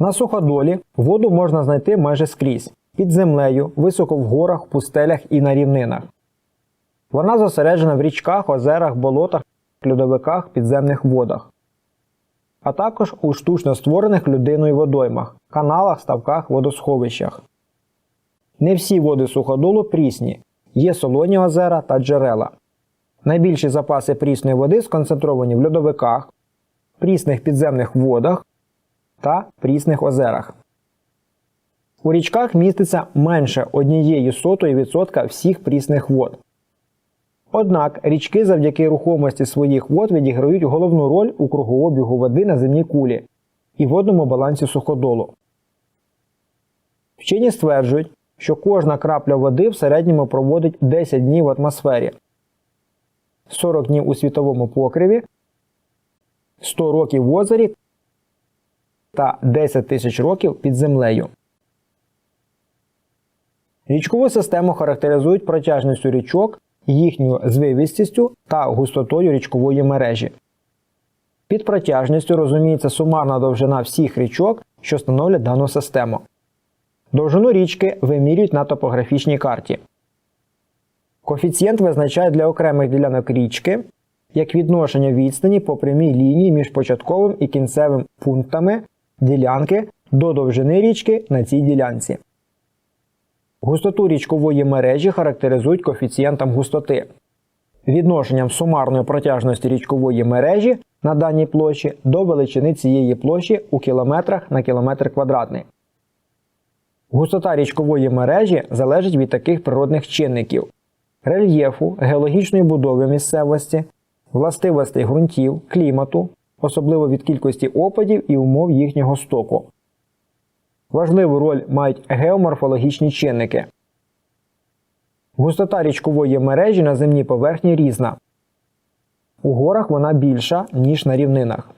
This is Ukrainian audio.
На суходолі воду можна знайти майже скрізь під землею, високо в горах, пустелях і на рівнинах. Вона зосереджена в річках, озерах, болотах, льодовиках, підземних водах, а також у штучно створених людиною водоймах, каналах, ставках, водосховищах. Не всі води суходолу прісні, є солоні озера та джерела. Найбільші запаси прісної води сконцентровані в льодовиках, прісних підземних водах та прісних озерах. У річках міститься менше однієї сотої відсотка всіх прісних вод. Однак річки завдяки рухомості своїх вод відіграють головну роль у кругообігу води на земній кулі і водному балансі суходолу. Вчені стверджують, що кожна крапля води в середньому проводить 10 днів в атмосфері, 40 днів у світовому покриві, 100 років в озері та 10 тисяч років під землею. Річкову систему характеризують протяжністю річок, їхньою звивістістю та густотою річкової мережі. Під протяжністю розуміється сумарна довжина всіх річок, що становлять дану систему. Довжину річки вимірюють на топографічній карті. Коефіцієнт визначають для окремих ділянок річки як відношення відстані по прямій лінії між початковим і кінцевим пунктами ділянки до довжини річки на цій ділянці. Густоту річкової мережі характеризують коефіцієнтом густоти. Відношенням сумарної протяжності річкової мережі на даній площі до величини цієї площі у кілометрах на кілометр квадратний. Густота річкової мережі залежить від таких природних чинників: рельєфу, геологічної будови місцевості, властивостей ґрунтів, клімату, особливо від кількості опадів і умов їхнього стоку. Важливу роль мають геоморфологічні чинники. Густота річкової мережі на земній поверхні різна. У горах вона більша, ніж на рівнинах.